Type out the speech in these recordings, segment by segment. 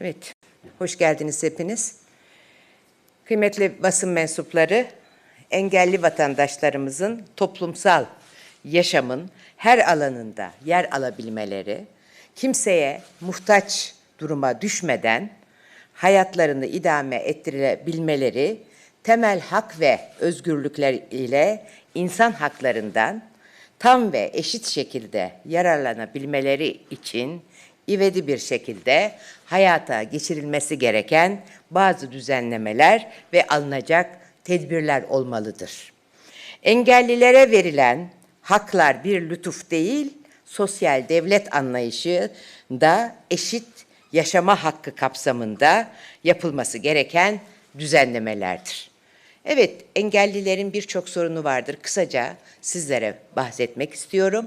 Evet, hoş geldiniz hepiniz. Kıymetli basın mensupları, engelli vatandaşlarımızın toplumsal yaşamın her alanında yer alabilmeleri, kimseye muhtaç duruma düşmeden hayatlarını idame ettirebilmeleri, temel hak ve özgürlükler ile insan haklarından tam ve eşit şekilde yararlanabilmeleri için ivedi bir şekilde hayata geçirilmesi gereken bazı düzenlemeler ve alınacak tedbirler olmalıdır. Engellilere verilen haklar bir lütuf değil, sosyal devlet anlayışında eşit yaşama hakkı kapsamında yapılması gereken düzenlemelerdir. Evet, engellilerin birçok sorunu vardır. Kısaca sizlere bahsetmek istiyorum.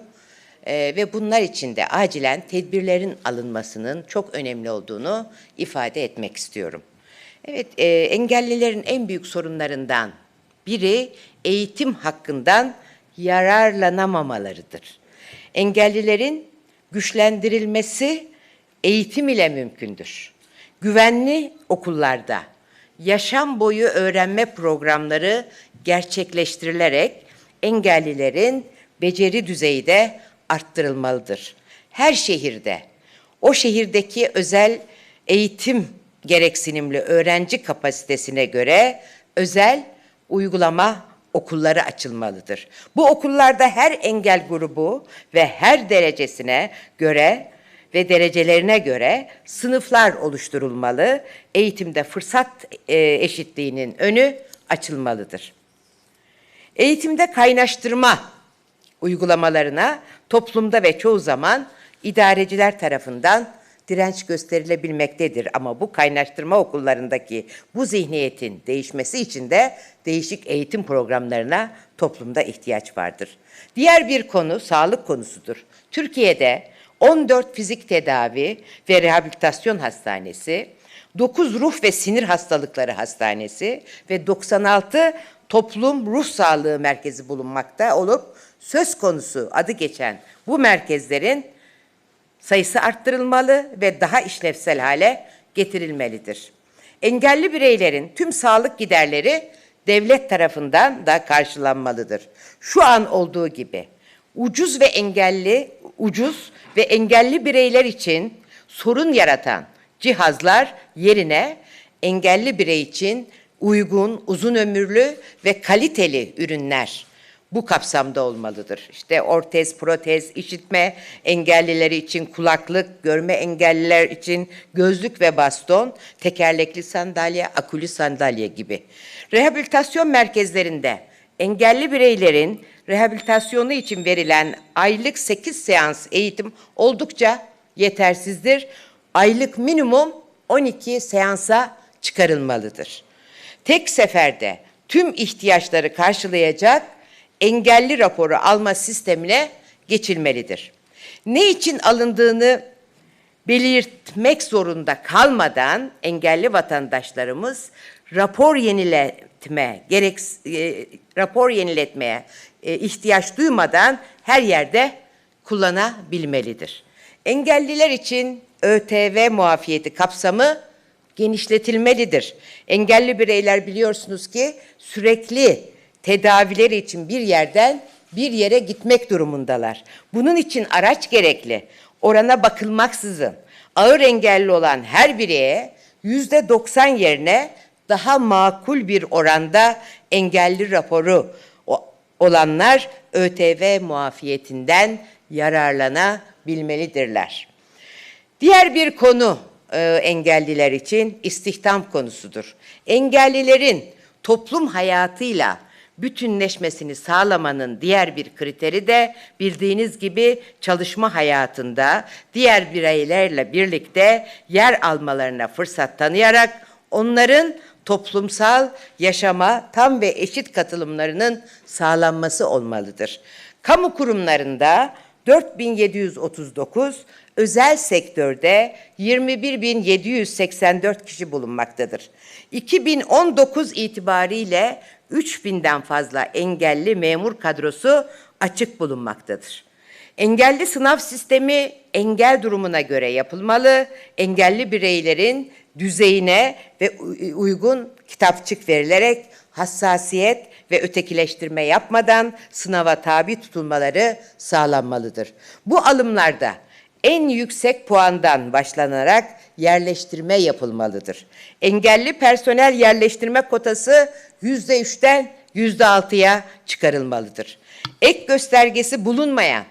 Ee, ve bunlar için de acilen tedbirlerin alınmasının çok önemli olduğunu ifade etmek istiyorum. Evet, e, engellilerin en büyük sorunlarından biri eğitim hakkından yararlanamamalarıdır. Engellilerin güçlendirilmesi eğitim ile mümkündür. Güvenli okullarda yaşam boyu öğrenme programları gerçekleştirilerek engellilerin beceri düzeyi de arttırılmalıdır. Her şehirde o şehirdeki özel eğitim gereksinimli öğrenci kapasitesine göre özel uygulama okulları açılmalıdır. Bu okullarda her engel grubu ve her derecesine göre ve derecelerine göre sınıflar oluşturulmalı. Eğitimde fırsat e, eşitliğinin önü açılmalıdır. Eğitimde kaynaştırma uygulamalarına toplumda ve çoğu zaman idareciler tarafından direnç gösterilebilmektedir. Ama bu kaynaştırma okullarındaki bu zihniyetin değişmesi için de değişik eğitim programlarına toplumda ihtiyaç vardır. Diğer bir konu sağlık konusudur. Türkiye'de 14 fizik tedavi ve rehabilitasyon hastanesi, 9 ruh ve sinir hastalıkları hastanesi ve 96 toplum ruh sağlığı merkezi bulunmakta olup söz konusu adı geçen bu merkezlerin sayısı arttırılmalı ve daha işlevsel hale getirilmelidir. Engelli bireylerin tüm sağlık giderleri devlet tarafından da karşılanmalıdır. Şu an olduğu gibi ucuz ve engelli ucuz ve engelli bireyler için sorun yaratan cihazlar yerine engelli birey için uygun, uzun ömürlü ve kaliteli ürünler bu kapsamda olmalıdır. İşte ortez, protez, işitme engellileri için kulaklık, görme engelliler için gözlük ve baston, tekerlekli sandalye, akülü sandalye gibi. Rehabilitasyon merkezlerinde engelli bireylerin rehabilitasyonu için verilen aylık 8 seans eğitim oldukça yetersizdir. Aylık minimum 12 seansa çıkarılmalıdır. Tek seferde tüm ihtiyaçları karşılayacak engelli raporu alma sistemine geçilmelidir. Ne için alındığını belirtmek zorunda kalmadan engelli vatandaşlarımız rapor yeniletme, gerek e, rapor yeniletmeye e, ihtiyaç duymadan her yerde kullanabilmelidir. Engelliler için ÖTV muafiyeti kapsamı genişletilmelidir. Engelli bireyler biliyorsunuz ki sürekli tedavileri için bir yerden bir yere gitmek durumundalar. Bunun için araç gerekli. Orana bakılmaksızın ağır engelli olan her bireye yüzde 90 yerine daha makul bir oranda engelli raporu olanlar ÖTV muafiyetinden yararlanabilmelidirler. Diğer bir konu e, engelliler için istihdam konusudur. Engellilerin toplum hayatıyla bütünleşmesini sağlamanın diğer bir kriteri de bildiğiniz gibi çalışma hayatında diğer bireylerle birlikte yer almalarına fırsat tanıyarak onların toplumsal yaşama tam ve eşit katılımlarının sağlanması olmalıdır. Kamu kurumlarında 4739, özel sektörde 21784 kişi bulunmaktadır. 2019 itibariyle 3000'den fazla engelli memur kadrosu açık bulunmaktadır. Engelli sınav sistemi engel durumuna göre yapılmalı. Engelli bireylerin düzeyine ve uygun kitapçık verilerek hassasiyet ve ötekileştirme yapmadan sınava tabi tutulmaları sağlanmalıdır. Bu alımlarda en yüksek puandan başlanarak yerleştirme yapılmalıdır. Engelli personel yerleştirme kotası yüzde üçten yüzde altıya çıkarılmalıdır. Ek göstergesi bulunmayan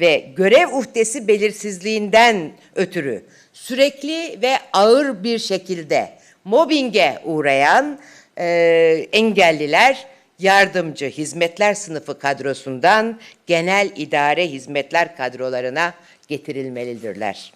ve görev uhdesi belirsizliğinden ötürü sürekli ve ağır bir şekilde mobbinge uğrayan e, engelliler yardımcı hizmetler sınıfı kadrosundan genel idare hizmetler kadrolarına getirilmelidirler.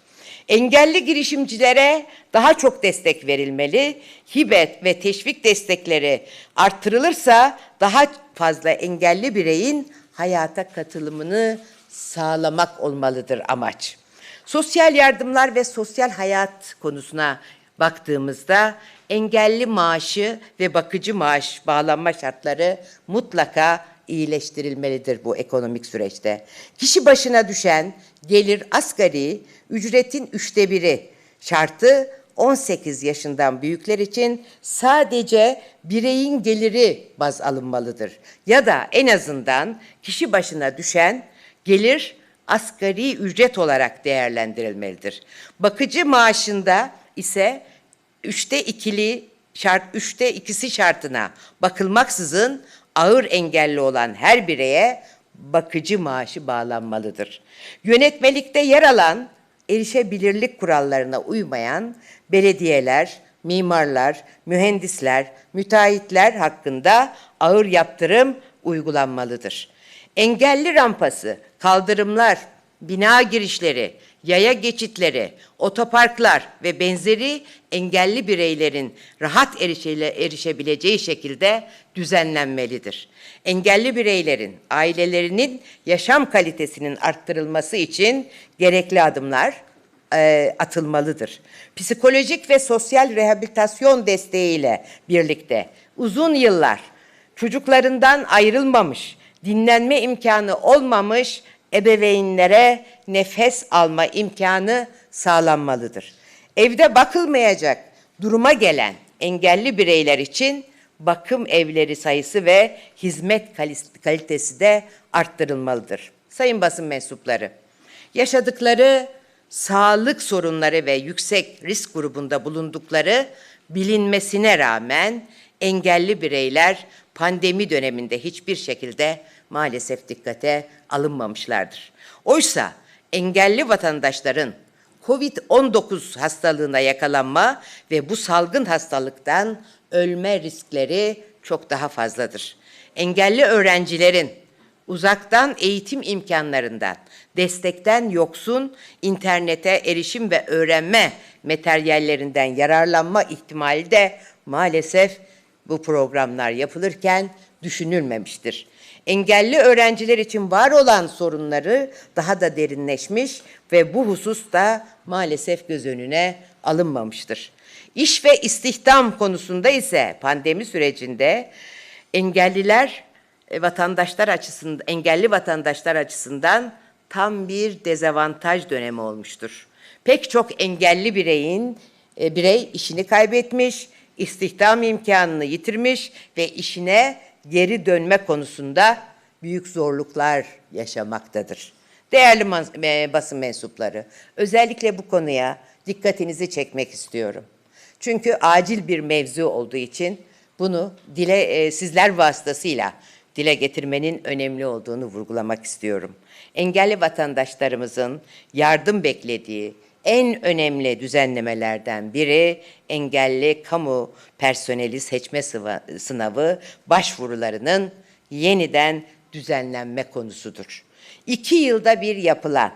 Engelli girişimcilere daha çok destek verilmeli. Hibe ve teşvik destekleri arttırılırsa daha fazla engelli bireyin hayata katılımını sağlamak olmalıdır amaç. Sosyal yardımlar ve sosyal hayat konusuna baktığımızda engelli maaşı ve bakıcı maaş bağlanma şartları mutlaka iyileştirilmelidir bu ekonomik süreçte. Kişi başına düşen gelir asgari ücretin üçte biri şartı 18 yaşından büyükler için sadece bireyin geliri baz alınmalıdır. Ya da en azından kişi başına düşen gelir asgari ücret olarak değerlendirilmelidir. Bakıcı maaşında ise üçte ikili şart, üçte ikisi şartına bakılmaksızın ağır engelli olan her bireye bakıcı maaşı bağlanmalıdır. Yönetmelikte yer alan erişebilirlik kurallarına uymayan belediyeler, mimarlar, mühendisler, müteahhitler hakkında ağır yaptırım uygulanmalıdır. Engelli rampası, kaldırımlar, bina girişleri, yaya geçitleri, otoparklar ve benzeri engelli bireylerin rahat erişile, erişebileceği şekilde düzenlenmelidir. Engelli bireylerin ailelerinin yaşam kalitesinin arttırılması için gerekli adımlar e, atılmalıdır. Psikolojik ve sosyal rehabilitasyon desteğiyle birlikte uzun yıllar çocuklarından ayrılmamış, dinlenme imkanı olmamış ebeveynlere nefes alma imkanı sağlanmalıdır. Evde bakılmayacak duruma gelen engelli bireyler için bakım evleri sayısı ve hizmet kalitesi de arttırılmalıdır. Sayın basın mensupları, yaşadıkları sağlık sorunları ve yüksek risk grubunda bulundukları bilinmesine rağmen engelli bireyler pandemi döneminde hiçbir şekilde maalesef dikkate alınmamışlardır. Oysa engelli vatandaşların COVID-19 hastalığına yakalanma ve bu salgın hastalıktan ölme riskleri çok daha fazladır. Engelli öğrencilerin uzaktan eğitim imkanlarından, destekten yoksun internete erişim ve öğrenme materyallerinden yararlanma ihtimali de maalesef bu programlar yapılırken düşünülmemiştir. Engelli öğrenciler için var olan sorunları daha da derinleşmiş ve bu husus da maalesef göz önüne alınmamıştır. İş ve istihdam konusunda ise pandemi sürecinde engelliler e, vatandaşlar açısından engelli vatandaşlar açısından tam bir dezavantaj dönemi olmuştur. Pek çok engelli bireyin e, birey işini kaybetmiş, istihdam imkanını yitirmiş ve işine geri dönme konusunda büyük zorluklar yaşamaktadır. Değerli basın mensupları, özellikle bu konuya dikkatinizi çekmek istiyorum. Çünkü acil bir mevzu olduğu için bunu dile e, sizler vasıtasıyla dile getirmenin önemli olduğunu vurgulamak istiyorum. Engelli vatandaşlarımızın yardım beklediği en önemli düzenlemelerden biri engelli kamu personeli seçme sınavı başvurularının yeniden düzenlenme konusudur. İki yılda bir yapılan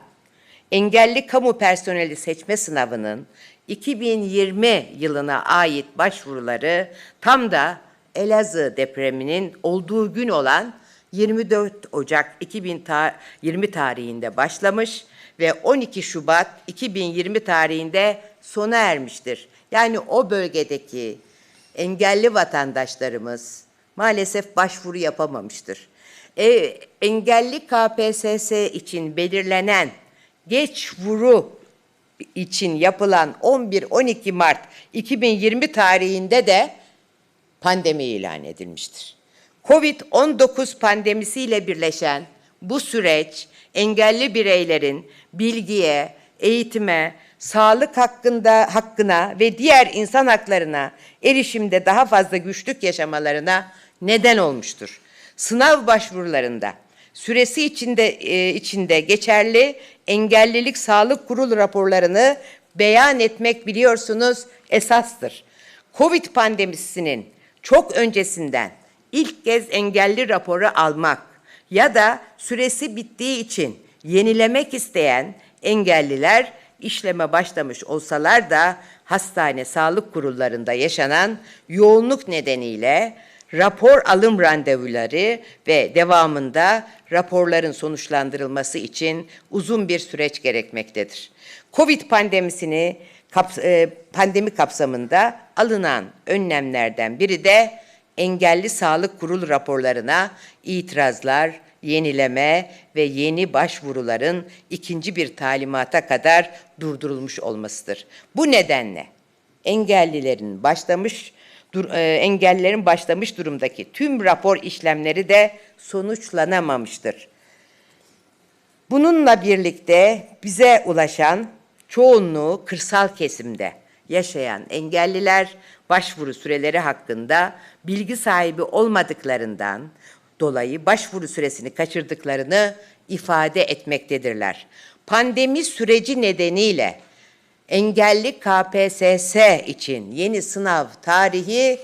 engelli kamu personeli seçme sınavının 2020 yılına ait başvuruları tam da Elazığ depreminin olduğu gün olan 24 Ocak 2020 tarihinde başlamış ve 12 Şubat 2020 tarihinde sona ermiştir. Yani o bölgedeki engelli vatandaşlarımız maalesef başvuru yapamamıştır. E, engelli KPSS için belirlenen geç vuru için yapılan 11-12 Mart 2020 tarihinde de pandemi ilan edilmiştir. Covid-19 pandemisiyle birleşen bu süreç engelli bireylerin bilgiye, eğitime, sağlık hakkında hakkına ve diğer insan haklarına erişimde daha fazla güçlük yaşamalarına neden olmuştur. Sınav başvurularında süresi içinde e, içinde geçerli engellilik sağlık kurulu raporlarını beyan etmek biliyorsunuz esastır. Covid pandemisinin çok öncesinden ilk kez engelli raporu almak ya da süresi bittiği için yenilemek isteyen engelliler işleme başlamış olsalar da hastane sağlık kurullarında yaşanan yoğunluk nedeniyle rapor alım randevuları ve devamında raporların sonuçlandırılması için uzun bir süreç gerekmektedir. Covid pandemisini kaps- e, pandemi kapsamında alınan önlemlerden biri de engelli sağlık kurulu raporlarına itirazlar, yenileme ve yeni başvuruların ikinci bir talimata kadar durdurulmuş olmasıdır. Bu nedenle engellilerin başlamış dur, e, engellilerin başlamış durumdaki tüm rapor işlemleri de sonuçlanamamıştır. Bununla birlikte bize ulaşan çoğunluğu kırsal kesimde yaşayan engelliler başvuru süreleri hakkında bilgi sahibi olmadıklarından dolayı başvuru süresini kaçırdıklarını ifade etmektedirler. Pandemi süreci nedeniyle engelli KPSS için yeni sınav tarihi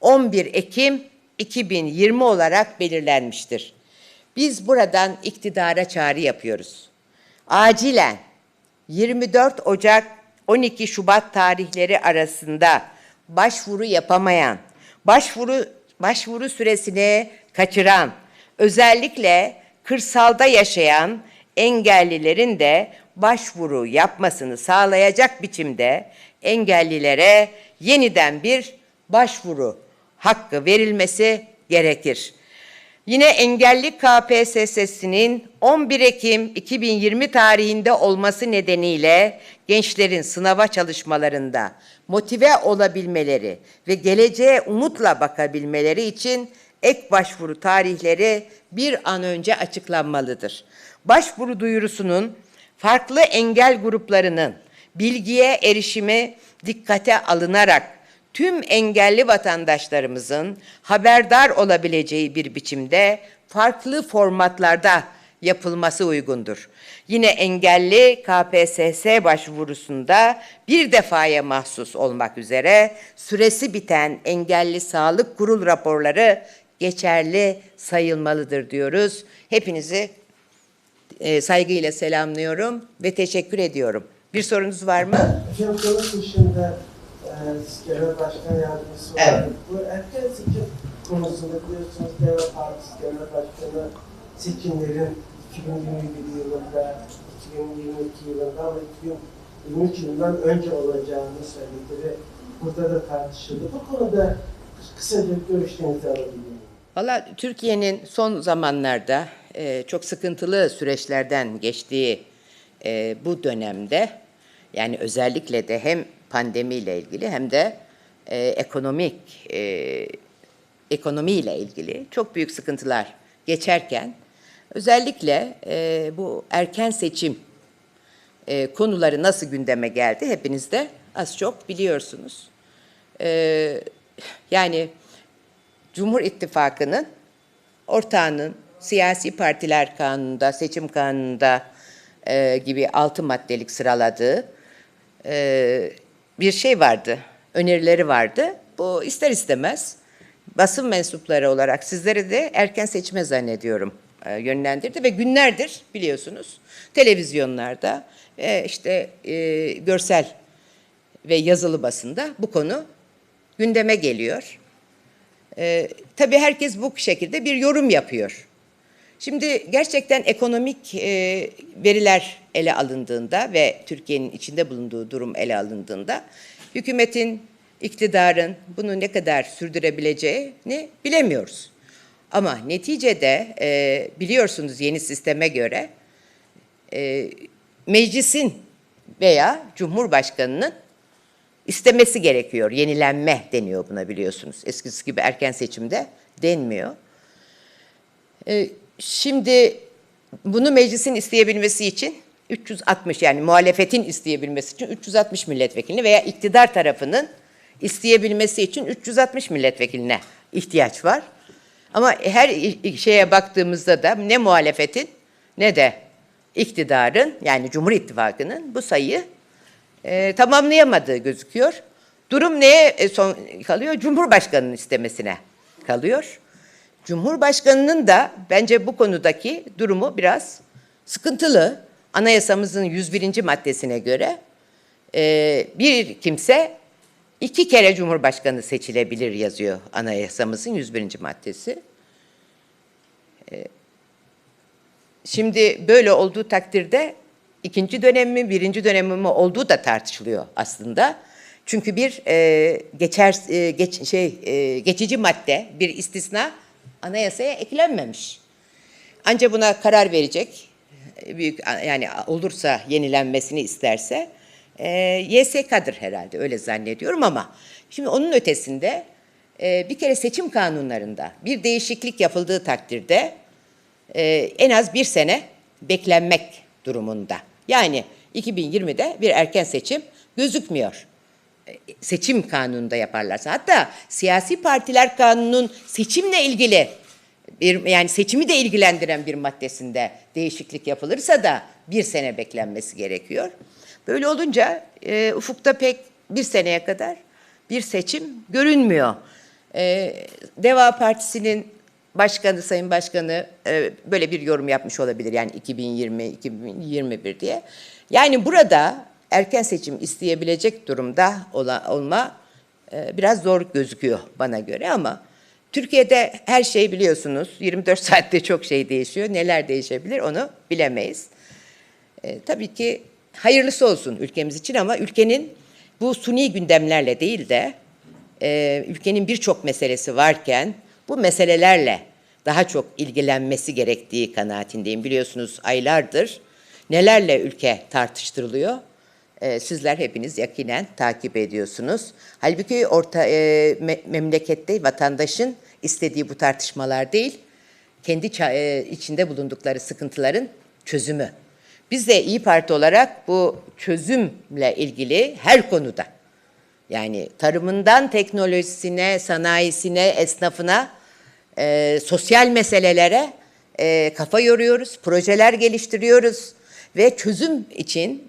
11 Ekim 2020 olarak belirlenmiştir. Biz buradan iktidara çağrı yapıyoruz. Acilen 24 Ocak 12 Şubat tarihleri arasında başvuru yapamayan, başvuru başvuru süresini kaçıran, özellikle kırsalda yaşayan engellilerin de başvuru yapmasını sağlayacak biçimde engellilere yeniden bir başvuru hakkı verilmesi gerekir. Yine engelli KPSS'sinin 11 Ekim 2020 tarihinde olması nedeniyle gençlerin sınava çalışmalarında motive olabilmeleri ve geleceğe umutla bakabilmeleri için ek başvuru tarihleri bir an önce açıklanmalıdır. Başvuru duyurusunun farklı engel gruplarının bilgiye erişimi dikkate alınarak tüm engelli vatandaşlarımızın haberdar olabileceği bir biçimde farklı formatlarda yapılması uygundur. Yine engelli KPSS başvurusunda bir defaya mahsus olmak üzere süresi biten engelli sağlık kurul raporları geçerli sayılmalıdır diyoruz. Hepinizi e, saygıyla selamlıyorum ve teşekkür ediyorum. Bir sorunuz var mı? Hocam dışında genel başkan yardımcısı var. Evet. Bu erken seçim konusunda biliyorsunuz Deva Partisi Genel Başkanı seçimlerin 2021 yılında, 2022 yılında ve 2023 yılından önce olacağını söyledi ve burada da tartışıldı. Bu konuda kısaca görüşlerinizi alabilir miyim? Valla Türkiye'nin son zamanlarda e, çok sıkıntılı süreçlerden geçtiği e, bu dönemde yani özellikle de hem pandemiyle ilgili hem de e, ekonomik e, ekonomiyle ilgili çok büyük sıkıntılar geçerken özellikle e, bu erken seçim e, konuları nasıl gündeme geldi hepiniz de az çok biliyorsunuz. E, yani Cumhur İttifakı'nın ortağının siyasi partiler kanununda, seçim kanununda e, gibi altı maddelik sıraladığı e, bir şey vardı, önerileri vardı. Bu ister istemez basın mensupları olarak sizleri de erken seçime zannediyorum e, yönlendirdi ve günlerdir biliyorsunuz televizyonlarda e, işte e, görsel ve yazılı basında bu konu gündeme geliyor. Ee, tabii herkes bu şekilde bir yorum yapıyor. Şimdi gerçekten ekonomik e, veriler ele alındığında ve Türkiye'nin içinde bulunduğu durum ele alındığında hükümetin iktidarın bunu ne kadar sürdürebileceğini bilemiyoruz. Ama neticede e, biliyorsunuz yeni sisteme göre e, meclisin veya cumhurbaşkanının istemesi gerekiyor. Yenilenme deniyor buna biliyorsunuz. Eskisi gibi erken seçimde denmiyor. Ee, Şimdi bunu meclisin isteyebilmesi için 360 yani muhalefetin isteyebilmesi için 360 milletvekilini veya iktidar tarafının isteyebilmesi için 360 milletvekiline ihtiyaç var. Ama her şeye baktığımızda da ne muhalefetin ne de iktidarın yani Cumhur İttifakı'nın bu sayıyı e, tamamlayamadığı gözüküyor. Durum neye e, son kalıyor? Cumhurbaşkanının istemesine kalıyor. Cumhurbaşkanının da bence bu konudaki durumu biraz sıkıntılı. Anayasamızın 101. maddesine göre e, bir kimse iki kere Cumhurbaşkanı seçilebilir yazıyor anayasamızın 101. maddesi. E, Şimdi böyle olduğu takdirde ikinci dönem mi, birinci dönem mi olduğu da tartışılıyor aslında. Çünkü bir e, geçer e, geç, şey e, geçici madde, bir istisna anayasaya eklenmemiş. Ancak buna karar verecek büyük yani olursa yenilenmesini isterse e, YSK'dır herhalde öyle zannediyorum ama şimdi onun ötesinde e, bir kere seçim kanunlarında bir değişiklik yapıldığı takdirde e, en az bir sene beklenmek durumunda. Yani 2020'de bir erken seçim gözükmüyor. E, Seçim kanununda yaparlarsa. Hatta siyasi partiler kanunun seçimle ilgili bir yani seçimi de ilgilendiren bir maddesinde değişiklik yapılırsa da bir sene beklenmesi gerekiyor. Böyle olunca e, ufukta pek bir seneye kadar bir seçim görünmüyor. E, Deva Partisi'nin başkanı, sayın başkanı e, böyle bir yorum yapmış olabilir. Yani 2020, 2021 diye. Yani burada erken seçim isteyebilecek durumda ola, olma e, biraz zor gözüküyor bana göre ama Türkiye'de her şey biliyorsunuz 24 saatte çok şey değişiyor. Neler değişebilir onu bilemeyiz. E, tabii ki hayırlısı olsun ülkemiz için ama ülkenin bu suni gündemlerle değil de e, ülkenin birçok meselesi varken bu meselelerle daha çok ilgilenmesi gerektiği kanaatindeyim. Biliyorsunuz aylardır nelerle ülke tartıştırılıyor. E, sizler hepiniz yakinen takip ediyorsunuz. Halbuki orta e, me- memlekette vatandaşın istediği bu tartışmalar değil, kendi e, içinde bulundukları sıkıntıların çözümü. Biz de İyi Parti olarak bu çözümle ilgili her konuda yani tarımından teknolojisine, sanayisine, esnafına, e, sosyal meselelere e, kafa yoruyoruz, projeler geliştiriyoruz ve çözüm için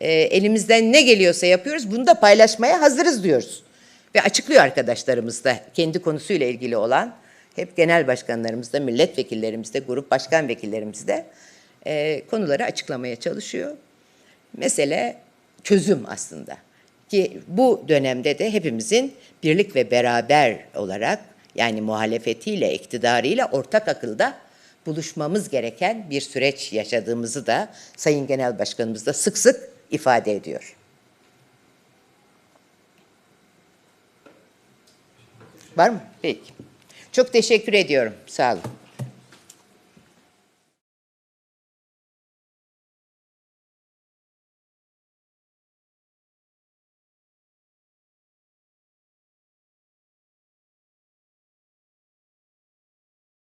e, elimizden ne geliyorsa yapıyoruz. Bunu da paylaşmaya hazırız diyoruz. Ve açıklıyor arkadaşlarımız da kendi konusuyla ilgili olan hep genel başkanlarımız da, milletvekillerimiz de, grup başkan vekillerimiz de e, konuları açıklamaya çalışıyor. Mesele çözüm aslında. Ki bu dönemde de hepimizin birlik ve beraber olarak yani muhalefetiyle, iktidarıyla ortak akılda buluşmamız gereken bir süreç yaşadığımızı da Sayın Genel Başkanımız da sık sık ifade ediyor. Var mı? Peki. Çok teşekkür ediyorum. Sağ olun.